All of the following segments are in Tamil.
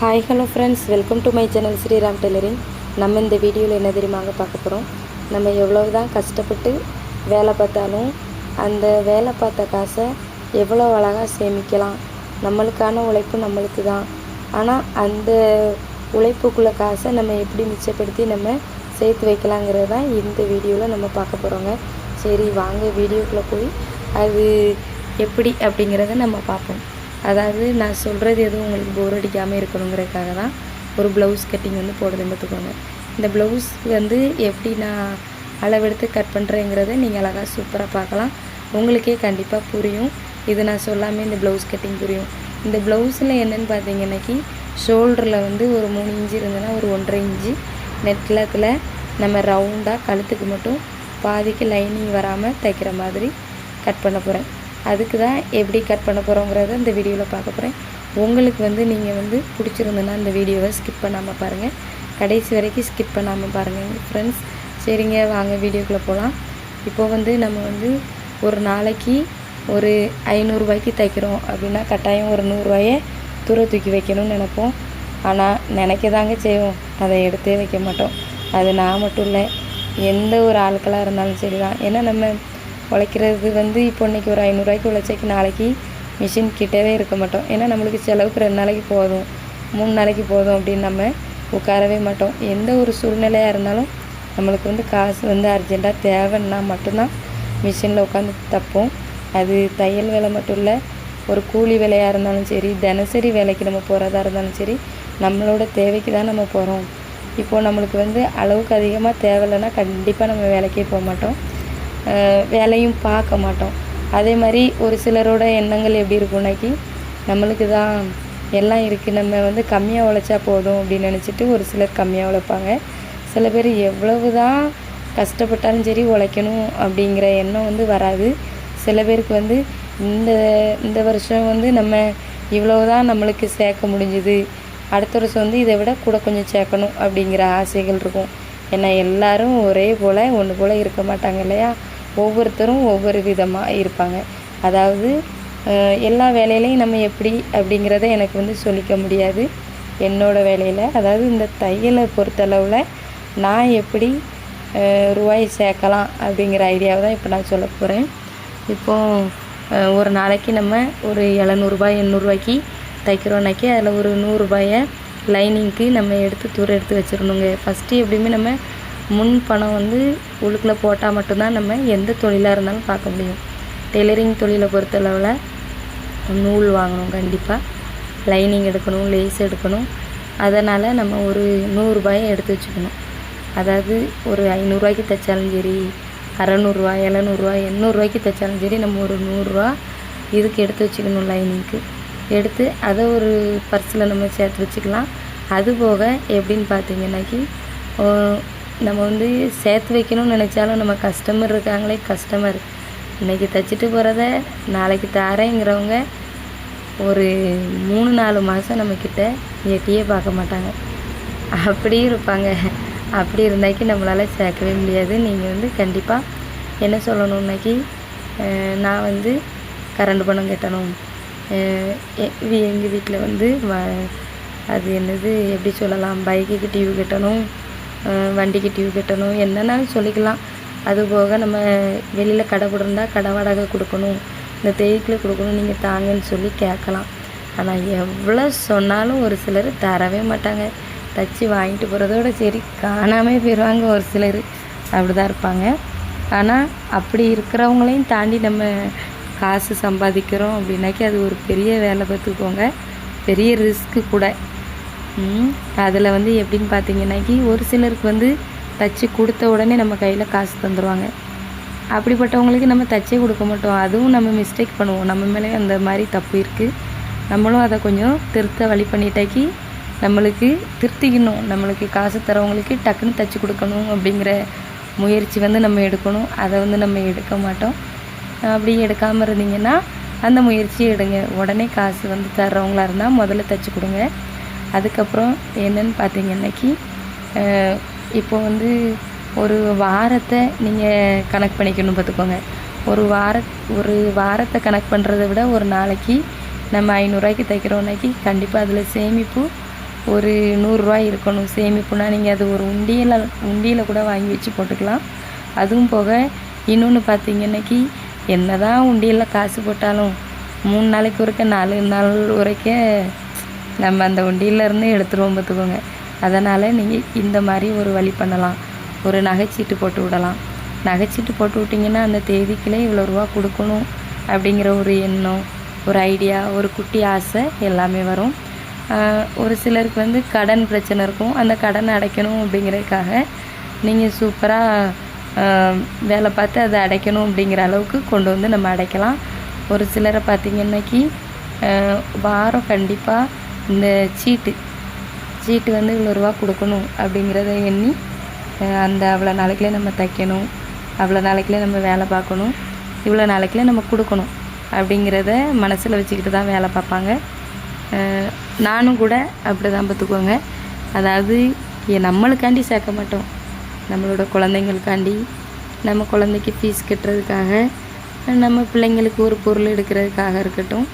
Hi hello friends welcome to my channel Shriram tailoring நம்ம இந்த வீடியோவில் என்ன தெரியுமாங்க பார்க்க போகிறோம் நம்ம எவ்வளவு தான் கஷ்டப்பட்டு வேலை பார்த்தாலும் அந்த வேலை பார்த்த காசை எவ்வளோ அழகாக சேமிக்கலாம். நம்மளுக்கான உழைப்பு நம்மளுக்கு தான். ஆனால் அந்த உழைப்புக்குள்ள காசை நம்ம எப்படி மிச்சப்படுத்தி நம்ம சேர்த்து வைக்கலாங்கிறது தான் இந்த வீடியோவில் நம்ம பார்க்க போகிறோங்க சரி வாங்க வீடியோக்குள்ளே போய் அது எப்படி அப்படிங்கிறத நம்ம பார்ப்போம். அதாவது நான் சொல்கிறது எதுவும் உங்களுக்கு போர் அடிக்காமல் இருக்கணுங்கிறதுக்காக தான் ஒரு ப்ளவுஸ் கட்டிங் வந்து போடுறதுன்னு பார்த்துக்கோங்க. இந்த ப்ளவுஸ் வந்து எப்படி நான் அளவெடுத்து கட் பண்ணுறேங்கிறத நீங்கள் அழகாக சூப்பராக பார்க்கலாம். உங்களுக்கே கண்டிப்பாக புரியும். இது நான் சொல்லாமல் இந்த ப்ளவுஸ் கட்டிங் புரியும். இந்த ப்ளவுஸில் என்னென்னு பார்த்தீங்கன்னாக்கி ஷோல்டரில் வந்து ஒரு மூணு இன்ச்சு இருந்ததுன்னா ஒரு ஒன்றரை இன்ச்சு. நெட்லத்தில் நம்ம ரவுண்டாக கழுத்துக்கு மட்டும் பாதிக்கு லைனிங் வராமல் தைக்கிற மாதிரி கட் பண்ண போகிறேன் அதுக்கு தான் எப்படி கட் பண்ண போகிறோங்கிறத இந்த வீடியோவில் பார்க்க போகிறேன் உங்களுக்கு வந்து நீங்கள் வந்து பிடிச்சிருந்ததுன்னா இந்த வீடியோவை ஸ்கிப் பண்ணாமல் பாருங்கள் கடைசி வரைக்கும் ஸ்கிப் பண்ணாமல் பாருங்கள் ஃப்ரெண்ட்ஸ் சரிங்க வாங்க வீடியோக்குள்ளே போகலாம் இப்போ வந்து நம்ம வந்து ஒரு நாளைக்கு ஒரு ஐநூறுரூவாய்க்கு தைக்கிறோம் அப்படின்னா கட்டாயம் ஒரு நூறுரூவாயை தூர தூக்கி வைக்கணும்னு நினைப்போம். ஆனால் நினைக்க தாங்க செய்வோம். அதை எடுத்தே வைக்க மாட்டோம். அது நான் மட்டும் இல்லை எந்த ஒரு ஆட்களாக இருந்தாலும் சரி தான் ஏன்னா நம்ம உழைக்கிறது வந்து இப்போ இன்றைக்கி ஒரு ஐநூறுரூவாய்க்கு உழைச்சைக்கு நாளைக்கு மிஷின் கிட்டவே இருக்க மாட்டோம். ஏன்னா நம்மளுக்கு செலவுக்கு ரெண்டு நாளைக்கு போதும் மூணு நாளைக்கு போதும் அப்படின்னு நம்ம உட்காரவே மாட்டோம். எந்த ஒரு சூழ்நிலையாக இருந்தாலும் நம்மளுக்கு வந்து காசு வந்து அர்ஜெண்ட்டாக தேவைன்னா மட்டும்தான் மிஷினில் உட்காந்து தப்போம். அது தையல் வேலை மட்டும் இல்லை ஒரு கூலி வேலையாக இருந்தாலும் சரி தினசரி வேலைக்கு நம்ம போகிறதா இருந்தாலும் சரி நம்மளோட தேவைக்கு தான் நம்ம போகிறோம் இப்போது நம்மளுக்கு வந்து அளவுக்கு அதிகமாக தேவையில்லைன்னா கண்டிப்பாக நம்ம வேலைக்கே போக மாட்டோம். வேலையும் பார்க்க மாட்டோம். அதே மாதிரி ஒரு சிலரோட எண்ணங்கள் எப்படி இருக்கும்னாக்கி நம்மளுக்கு தான் எல்லாம் இருக்குது நம்ம வந்து கம்மியாக உழைச்சா போதும் அப்படின்னு நினச்சிட்டு ஒரு சிலர் கம்மியாக உழைப்பாங்க. சில பேர் எவ்வளவு தான் கஷ்டப்பட்டாலும் சரி உழைக்கணும் அப்படிங்கிற எண்ணம் வந்து வராது. சில பேருக்கு வந்து இந்த இந்த வருஷம் வந்து நம்ம இவ்வளவு தான் நம்மளுக்கு சேர்க்க முடிஞ்சுது. அடுத்த வருஷம் வந்து இதை விட கூட கொஞ்சம் சேர்க்கணும் அப்படிங்கிற ஆசைகள் இருக்கும். ஏன்னா எல்லாரும் ஒரே போல் ஒன்று போல் இருக்க மாட்டாங்க இல்லையா? ஒவ்வொருத்தரும் ஒவ்வொரு விதமாக இருப்பாங்க. அதாவது எல்லா வேலையிலையும் நம்ம எப்படி அப்படிங்கிறத எனக்கு வந்து சொல்லிக்க முடியாது. என்னோடய வேலையில். அதாவது இந்த தையலை பொறுத்தளவில் நான் எப்படி ரூபாய் சேர்க்கலாம் அப்படிங்கிற ஐடியாவை தான் இப்போ நான் சொல்ல போகிறேன் இப்போது ஒரு நாளைக்கு நம்ம ஒரு எழுநூறுபாய் எண்ணூறுரூவாய்க்கு தைக்கிறோன்னாக்கி அதில் ஒரு நூறுரூபாயை லைனிங்க்கு நம்ம எடுத்து தூர எடுத்து வச்சிடணுங்க. ஃபஸ்ட்டு எப்படியுமே நம்ம முன் பணம் வந்து உள்ளுக்குள்ளே போட்டால் மட்டும்தான் நம்ம எந்த தொழிலாக இருந்தாலும் பார்க்க முடியும். டெய்லரிங் தொழிலை பொறுத்தளவில் நூல் வாங்கணும் கண்டிப்பாக லைனிங் எடுக்கணும் லேஸ் எடுக்கணும். அதனால் நம்ம ஒரு நூறுரூபாயை எடுத்து வச்சுக்கணும். அதாவது ஒரு ஐநூறுரூவாய்க்கு தைச்சாலும் சரி அறநூறுவா எழுநூறுவா எண்ணூறுரூவாய்க்கு தைச்சாலும் சரி நம்ம ஒரு நூறுரூவா இதுக்கு எடுத்து வச்சுக்கணும் லைனிங்க்கு எடுத்து அதை ஒரு பர்ஸில் நம்ம சேர்த்து வச்சுக்கலாம். அது போக எப்படின்னு பார்த்தீங்கன்னாக்கி நம்ம வந்து சேர்த்து வைக்கணும்னு நினச்சாலும் நம்ம கஸ்டமர் இருக்காங்களே கஸ்டமர் இன்றைக்கி தைச்சிட்டு போகிறத நாளைக்கு தாரேங்கிறவங்க ஒரு மூணு நாலு மாதம் நம்மக்கிட்ட எட்டியே பார்க்க மாட்டாங்க. அப்படியும் இருப்பாங்க. அப்படி இருந்தாக்கி நம்மளால் சேர்க்கவே முடியாது. நீங்கள் வந்து கண்டிப்பாக என்ன சொல்லணும்னாக்கி நான் வந்து கரண்ட் பணம் கட்டணும். எங்கள் வீட்டில் வந்து வ அது என்னது எப்படி சொல்லலாம்? பைக்குக்கு டியூ கட்டணும். வண்டிக்கு டியூ கட்டணும் என்னன்னாலும் சொல்லிக்கலாம். அது போக நம்ம வெளியில் கடை போட்டிருந்தால் கடை வாடகை கொடுக்கணும். இந்த தேய்க்கில் கொடுக்கணும் நீங்கள் தாங்கன்னு சொல்லி கேட்கலாம். ஆனால் எவ்வளோ சொன்னாலும் ஒரு சிலர் தரவே மாட்டாங்க. தச்சு வாங்கிட்டு போகிறதோட சரி காணாமே போயிடுவாங்க ஒரு சிலர். அப்படி தான் இருப்பாங்க. ஆனால் அப்படி இருக்கிறவங்களையும் தாண்டி நம்ம காசு சம்பாதிக்கிறோம் அப்படின்னாக்கி அது ஒரு பெரிய வேலை பார்த்துக்கோங்க. பெரிய ரிஸ்க்கு கூட. அதில் வந்து எப்படின்னு பார்த்தீங்கன்னாக்கி ஒரு சிலருக்கு வந்து தச்சு கொடுத்த உடனே நம்ம கையில் காசு தந்துடுவாங்க அப்படிப்பட்டவங்களுக்கு நம்ம தச்சே கொடுக்க மாட்டோம். அதுவும் நம்ம மிஸ்டேக் பண்ணுவோம். நம்ம மேலே அந்த மாதிரி தப்பு இருக்குது நம்மளும் அதை கொஞ்சம் திருத்த வழி பண்ணிட்டாக்கி நம்மளுக்கு திருத்திக்கணும். நம்மளுக்கு காசு தரவங்களுக்கு டக்குன்னு தச்சு கொடுக்கணும் அப்படிங்கிற முயற்சி வந்து நம்ம எடுக்கணும். அதை வந்து நம்ம எடுக்க மாட்டோம். அப்படி எடுக்காமல் இருந்தீங்கன்னா அந்த முயற்சியை எடுங்க. உடனே காசு வந்து தர்றவங்களா இருந்தால் முதல்ல தச்சு கொடுங்க. அதுக்கப்புறம் என்னன்னு பார்த்தீங்கன்னாக்கி இப்போ வந்து ஒரு வாரத்தை நீங்கள் கணக்கு பண்ணிக்கணும் பார்த்துக்கோங்க. ஒரு வார ஒரு வாரத்தை கணக்கு பண்ணுறத விட ஒரு நாளைக்கு நம்ம ஐநூறுரூவாய்க்கு தைக்கிறோன்னாக்கி கண்டிப்பாக அதில் சேமிப்பு ஒரு நூறுரூவா இருக்கணும். சேமிப்புனா நீங்கள் அது ஒரு உண்டியல உண்டியில் கூட வாங்கி வச்சு போட்டுக்கலாம். அதுவும் போக இன்னொன்று பார்த்தீங்கன்னாக்கி என்ன தான் உண்டியலில் காசு போட்டாலும் மூணு நாளைக்கு ஒருக்க நாலு நாள் வரைக்கும் நம்ம அந்த உண்டியிலேருந்து எடுத்துருவோம் பார்த்துக்கோங்க. அதனால் நீங்கள் இந்த மாதிரி ஒரு வழி பண்ணலாம். ஒரு நகைச்சீட்டு போட்டு விடலாம். நகைச்சீட்டு போட்டு விட்டிங்கன்னா அந்த தேதிக்குள்ளே இவ்வளோ ரூபா கொடுக்கணும் அப்படிங்கிற ஒரு எண்ணம் ஒரு ஐடியா ஒரு குட்டி ஆசை எல்லாமே வரும். ஒரு சிலருக்கு வந்து கடன் பிரச்சனை இருக்கும். அந்த கடனை அடைக்கணும் அப்படிங்கிறதுக்காக நீங்கள் சூப்பராக வேலை பார்த்து அதை அடைக்கணும் அப்படிங்கிற அளவுக்கு கொண்டு வந்து நம்ம அடைக்கலாம். ஒரு சிலரை பார்த்திங்கன்னாக்கி வாரம் கண்டிப்பாக இந்த சீட்டு. சீட்டு வந்து இவ்வளோ ரூபா கொடுக்கணும் அப்படிங்கிறத எண்ணி அந்த அவ்வளோ நாளைக்குள்ளே நம்ம தைக்கணும் அவ்வளோ நாளைக்குள்ளே நம்ம வேலை பார்க்கணும் இவ்வளோ நாளைக்குள்ளே நம்ம கொடுக்கணும் அப்படிங்கிறத மனசில் வச்சுக்கிட்டு தான் வேலை பார்ப்பாங்க. நானும் கூட அப்படி தான் பார்த்துக்கோங்க. அதாவது நம்மளுக்காண்டி சேர்க்க மாட்டோம். நம்மளோட குழந்தைங்களுக்காண்டி நம்ம குழந்தைக்கு ஃபீஸ் கட்டுறதுக்காக நம்ம பிள்ளைங்களுக்கு ஒரு பொருள் எடுக்கிறதுக்காக இருக்கட்டும்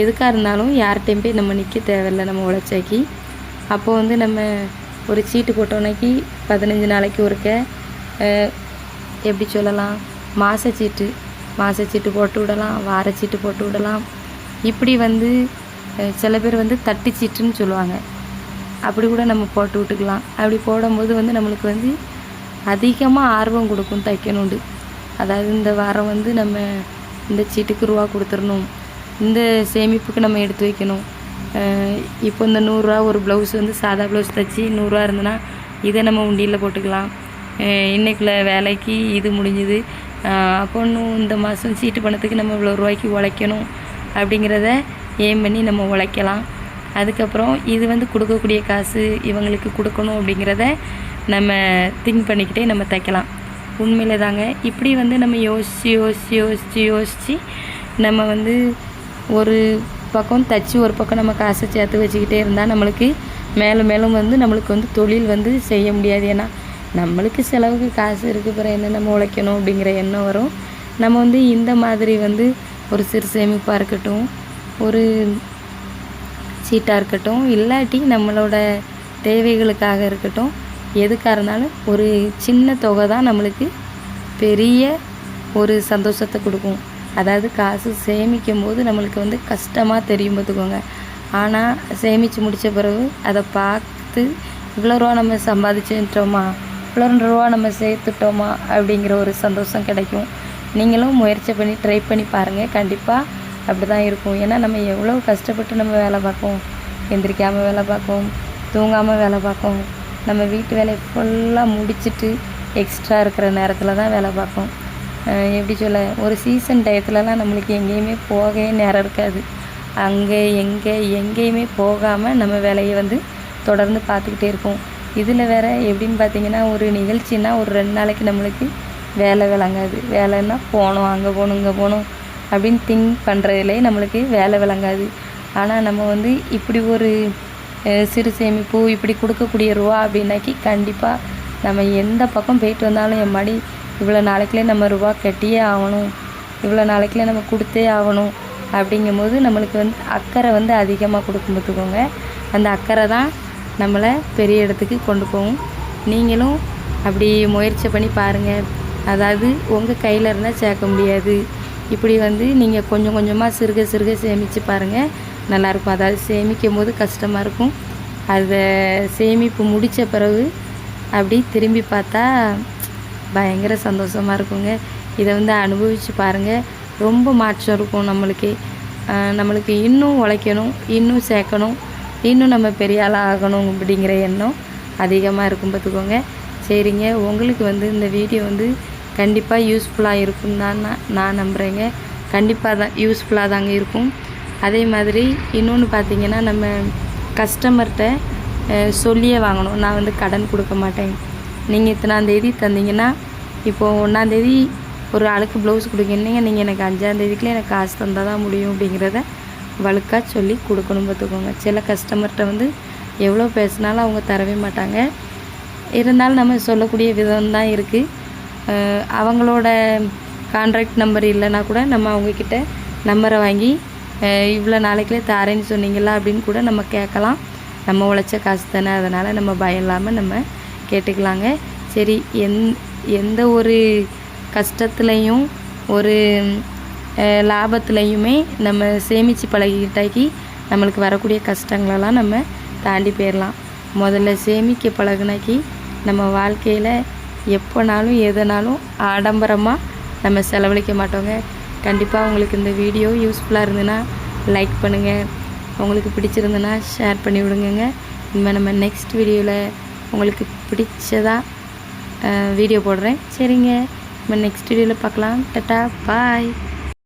எதுக்காக இருந்தாலும் யார்கிட்டையும் போய் நம்ம நிற்க தேவையில்லை நம்ம உழைச்சாக்கி. அப்போ வந்து நம்ம ஒரு சீட்டு போட்டோன்னாக்கி பதினஞ்சு நாளைக்கு ஒருக்க எப்படி சொல்லலாம் மாசச்சீட்டு மாசச்சீட்டு போட்டு விடலாம் வாரச்சீட்டு போட்டு விடலாம். இப்படி வந்து சில பேர் வந்து தட்டு சீட்டுன்னு சொல்லுவாங்க. அப்படி கூட நம்ம போட்டு விட்டுக்கலாம். அப்படி போடும்போது வந்து நம்மளுக்கு வந்து அதிகமாக ஆர்வம் கொடுக்கும் தைக்கணுண்டு அதாவது இந்த வாரம் வந்து நம்ம இந்த சீட்டுக்கு ரூபா கொடுத்துடணும். இந்த சேமிப்புக்கு நம்ம எடுத்து வைக்கணும். இப்போ இந்த நூறுரூவா ஒரு ப்ளவுஸ் வந்து சாதா ப்ளவுஸ் தைச்சி நூறுரூவா இருந்ததுன்னா இதை நம்ம உண்டியலில் போட்டுக்கலாம். இன்றைக்குள்ள வேலைக்கு இது முடிஞ்சுது. அப்போ இன்னும் இந்த மாதம் சீட்டு பணத்துக்கு நம்ம இவ்வளோ ரூபாய்க்கு உழைக்கணும் அப்படிங்கிறத ஏம் பண்ணி நம்ம உழைக்கலாம். அதுக்கப்புறம் இது வந்து கொடுக்கக்கூடிய காசு இவங்களுக்கு கொடுக்கணும் அப்படிங்கிறத நம்ம திங்க் பண்ணிக்கிட்டே நம்ம தைக்கலாம். உண்மையில் தாங்க இப்படி வந்து நம்ம யோசித்து யோசித்து யோசித்து யோசித்து நம்ம வந்து ஒரு பக்கம் தச்சு ஒரு பக்கம் நம்ம காசை சேர்த்து வச்சுக்கிட்டே இருந்தால் நம்மளுக்கு மேலும் மேலும் வந்து நம்மளுக்கு வந்து தொழில் வந்து செய்ய முடியாது. ஏன்னா நம்மளுக்கு செலவுக்கு காசு இருக்குது பிறகு என்ன நம்ம உழைக்கணும் அப்படிங்கிற எண்ணம் வரும். நம்ம வந்து இந்த மாதிரி வந்து ஒரு சிறு சேமிப்பாக இருக்கட்டும் ஒரு சீட்டாக இருக்கட்டும் இல்லாட்டி நம்மளோட தேவைகளுக்காக இருக்கட்டும் எதுக்காக இருந்தாலும் ஒரு சின்ன தொகை தான் நம்மளுக்கு பெரிய ஒரு சந்தோஷத்தை கொடுக்கும். அதாவது காசு சேமிக்கும் போது நம்மளுக்கு வந்து கஷ்டமாக தெரியும் பார்த்துக்கோங்க. ஆனால் சேமித்து முடித்த பிறகு அதை பார்த்து இவ்வளோ ரூபா நம்ம சம்பாதிச்சுட்டோமா? இவ்வளோ ரூபா நம்ம சேர்த்துட்டோமா? அப்படிங்கிற ஒரு சந்தோஷம் கிடைக்கும். நீங்களும் முயற்சி பண்ணி ட்ரை பண்ணி பாருங்கள் கண்டிப்பாக அப்படி தான் இருக்கும். ஏன்னா நம்ம எவ்வளோ கஷ்டப்பட்டு நம்ம வேலை பார்ப்போம். எந்திரிக்காமல் வேலை பார்ப்போம். தூங்காமல் வேலை பார்ப்போம். நம்ம வீட்டு வேலையை ஃபுல்லாக முடிச்சுட்டு எக்ஸ்ட்ரா இருக்கிற நேரத்தில் தான் வேலை பார்ப்போம். எப்படி சொல்ல ஒரு சீசன் டயத்துலலாம் நம்மளுக்கு எங்கேயுமே போகவே நேரம் இருக்காது. அங்கே எங்கே எங்கேயுமே போகாமல் நம்ம வேலையை வந்து தொடர்ந்து பார்த்துக்கிட்டே இருப்போம். இதில் வேறு எப்படின்னு பார்த்தீங்கன்னா ஒரு நிகழ்ச்சின்னா ஒரு ரெண்டு நாளைக்கு நம்மளுக்கு வேலை விளங்காது. வேலைன்னா போகணும் அங்கே போகணும் இங்கே போகணும் அப்படின்னு திங்க் பண்ணுறதுலே நம்மளுக்கு வேலை விளங்காது. ஆனால் நம்ம வந்து இப்படி ஒரு சிறு சேமிப்பு இப்படி கொடுக்கக்கூடிய ரூபா அப்படின்னாக்கி கண்டிப்பாக நம்ம எந்த பக்கம் போயிட்டு வந்தாலும் என் மாதிரி இவ்வளோ நாளைக்குள்ளே நம்ம ரூபா கட்டியே ஆகணும். இவ்வளோ நாளைக்குள்ளே நம்ம கொடுத்தே ஆகணும். அப்படிங்கும்போது நம்மளுக்கு வந்து அக்கறை வந்து அதிகமாக கொடுக்கும் பார்த்துக்கோங்க. அந்த அக்கறை தான் நம்மளை பெரிய இடத்துக்கு கொண்டு போகும். நீங்களும் அப்படி முயற்சி பண்ணி பாருங்கள் அதாவது உங்கள் கையில் இருந்தால் சேர்க்க முடியாது. இப்படி வந்து நீங்கள் கொஞ்சம் கொஞ்சமாக சிறுக சிறுக சேமித்து பாருங்கள் நல்லாயிருக்கும் அதாவது சேமிக்கும் போது கஷ்டமாக இருக்கும். அதை சேமிப்பு முடித்த பிறகு அப்படி திரும்பி பார்த்தா பயங்கர சந்தோஷமாக இருக்குங்க. இதை வந்து அனுபவித்து பாருங்கள் ரொம்ப மாற்றம் இருக்கும் நம்மளுக்கு. நம்மளுக்கு இன்னும் உழைக்கணும் இன்னும் சேர்க்கணும் இன்னும் நம்ம பெரிய ஆளாக ஆகணும் அப்படிங்கிற எண்ணம் அதிகமாக இருக்கும் பார்த்துக்கோங்க. சரிங்க. உங்களுக்கு வந்து இந்த வீடியோ வந்து கண்டிப்பாக யூஸ்ஃபுல்லாக இருக்கும் தான் நான் நான் நம்புகிறேங்க கண்டிப்பாக தான் யூஸ்ஃபுல்லாக தாங்க இருக்கும். அதே மாதிரி இன்னொன்று பார்த்திங்கன்னா நம்ம கஸ்டமர்கிட்ட சொல்லியே வாங்கணும். நான் வந்து கடன் கொடுக்க மாட்டேன். நீங்கள் இத்தனாந்தேதி தந்தீங்கன்னா இப்போது ஒன்றாந்தேதி ஒரு ஆளுக்கு ப்ளவுஸ் கொடுக்கணுங்க நீங்கள் எனக்கு அஞ்சாந்தேதிக்குள்ளே எனக்கு காசு தந்தால் தான் முடியும் அப்படிங்கிறத வழுக்காக சொல்லி கொடுக்கணும் பார்த்துக்கோங்க. சில கஸ்டமர்கிட்ட வந்து எவ்வளோ பேசினாலும் அவங்க தரவே மாட்டாங்க. இருந்தாலும் நம்ம சொல்லக்கூடிய விதம் தான் இருக்குது அவங்களோட கான்ட்ராக்ட் நம்பர் இல்லைன்னா கூட நம்ம அவங்கக்கிட்ட நம்பரை வாங்கி இவ்வளோ நாளைக்குள்ளே தாரேன்னு சொன்னீங்களா அப்படின்னு கூட நம்ம கேட்கலாம். நம்ம உழைச்ச காசு தானே அதனால் நம்ம பயம் இல்லாமல் நம்ம கேட்டுக்கலாங்க. சரி எந் எந்த ஒரு கஷ்டத்துலையும் ஒரு லாபத்துலையுமே நம்ம சேமித்து பழகிக்கிட்டாக்கி நம்மளுக்கு வரக்கூடிய கஷ்டங்களெல்லாம் நம்ம தாண்டி போயிடலாம் முதல்ல சேமிக்க பழகுனாக்கி நம்ம வாழ்க்கையில் எப்போனாலும் எதனாலும் ஆடம்பரமாக நம்ம செலவழிக்க மாட்டோங்க. கண்டிப்பாக உங்களுக்கு இந்த வீடியோ யூஸ்ஃபுல்லாக இருந்ததுன்னா லைக் பண்ணுங்கள் உங்களுக்கு பிடிச்சிருந்துன்னா ஷேர் பண்ணி விடுங்கங்க இனிமேல் நம்ம நெக்ஸ்ட் வீடியோவில் உங்களுக்கு பிடிச்சதா வீடியோ போடுறேன். சரிங்க. நம்ம நெக்ஸ்ட் வீடியோவில் பார்க்கலாம். Tata bye.